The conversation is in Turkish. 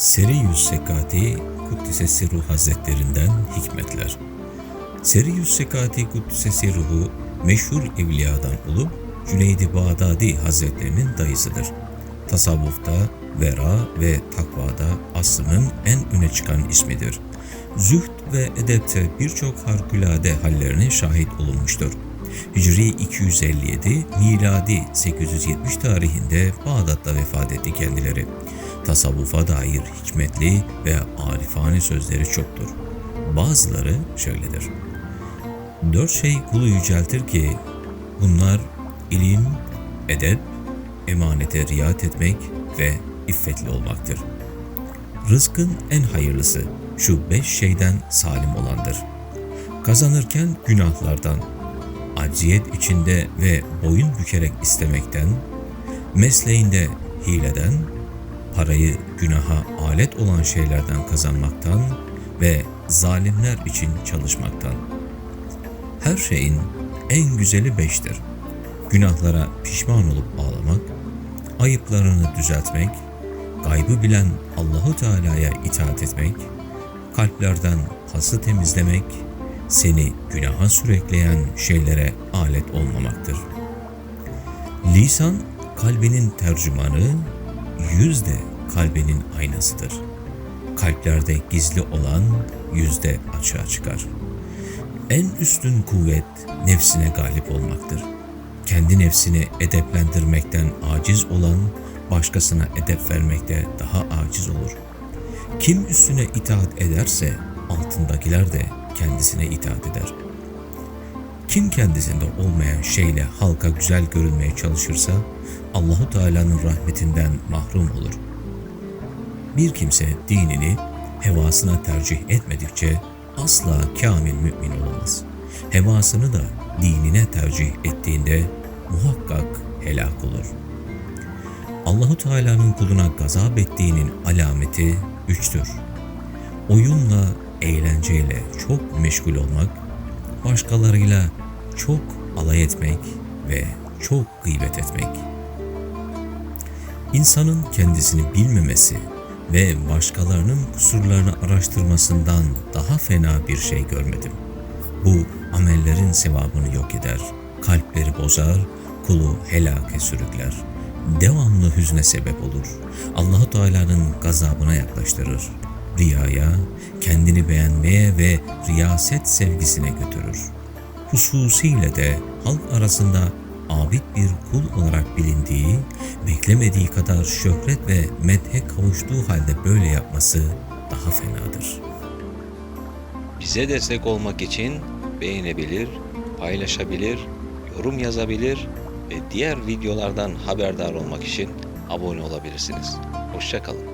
Seriyüz Sekati Kuddisesi Ruh Hazretlerinden hikmetler. Seriyüz Sekati Kuddisesi Ruhu meşhur evliyadan olup Cüneydi Bağdadi Hazretlerinin dayısıdır. Tasavvufta, vera ve takvada asrının en öne çıkan ismidir. Zühd ve edepte birçok harikulade hallerine şahit olunmuştur. Hicri 257, miladi 870 tarihinde Bağdat'ta vefat etti kendileri. Tasavvufa dair hikmetli ve arifane sözleri çoktur. Bazıları şöyledir. Dört şey kulu yüceltir ki bunlar ilim, edep, emanete riayet etmek ve iffetli olmaktır. Rızkın en hayırlısı şu beş şeyden salim olandır. Kazanırken günahlardan, acziyet içinde ve boyun bükerek istemekten, mesleğinde hileden, parayı günaha alet olan şeylerden kazanmaktan ve zalimler için çalışmaktan. Her şeyin en güzeli beştir. Günahlara pişman olup ağlamak, ayıplarını düzeltmek, gaybı bilen Allahu Teala'ya itaat etmek, kalplerden pası temizlemek, seni günaha sürükleyen şeylere alet olmamaktır. Lisan kalbinin tercümanı, yüz de kalbinin aynasıdır. Kalplerde gizli olan yüzde açığa çıkar. En üstün kuvvet nefsine galip olmaktır. Kendi nefsini edeplendirmekten aciz olan başkasına edep vermekte daha aciz olur. Kim üstüne itaat ederse altındakiler de kendisine itaat eder. Kim kendisinde olmayan şeyle halka güzel görünmeye çalışırsa Allahu Teala'nın rahmetinden mahrum olur. Bir kimse dinini hevasına tercih etmedikçe asla kamil mümin olamaz. Hevasını da dinine tercih ettiğinde muhakkak helak olur. Allahu Teala'nın kuluna gazap ettiğinin alameti üçtür. Oyunla, eğlenceyle çok meşgul olmak, başkalarıyla çok alay etmek ve çok gıybet etmek. İnsanın kendisini bilmemesi ve başkalarının kusurlarını araştırmasından daha fena bir şey görmedim. Bu amellerin sevabını yok eder, kalpleri bozar, kulu helake sürükler. Devamlı hüzne sebep olur. Allahu Teala'nın gazabına yaklaştırır. Riyaya, kendini beğenmeye ve riyaset sevgisine götürür. Hususiyle de halk arasında abid bir kul olarak bilindiği, beklemediği kadar şöhret ve medhe kavuştuğu halde böyle yapması daha fenadır. Bize destek olmak için beğenebilir, paylaşabilir, yorum yazabilir ve diğer videolardan haberdar olmak için abone olabilirsiniz. Hoşçakalın.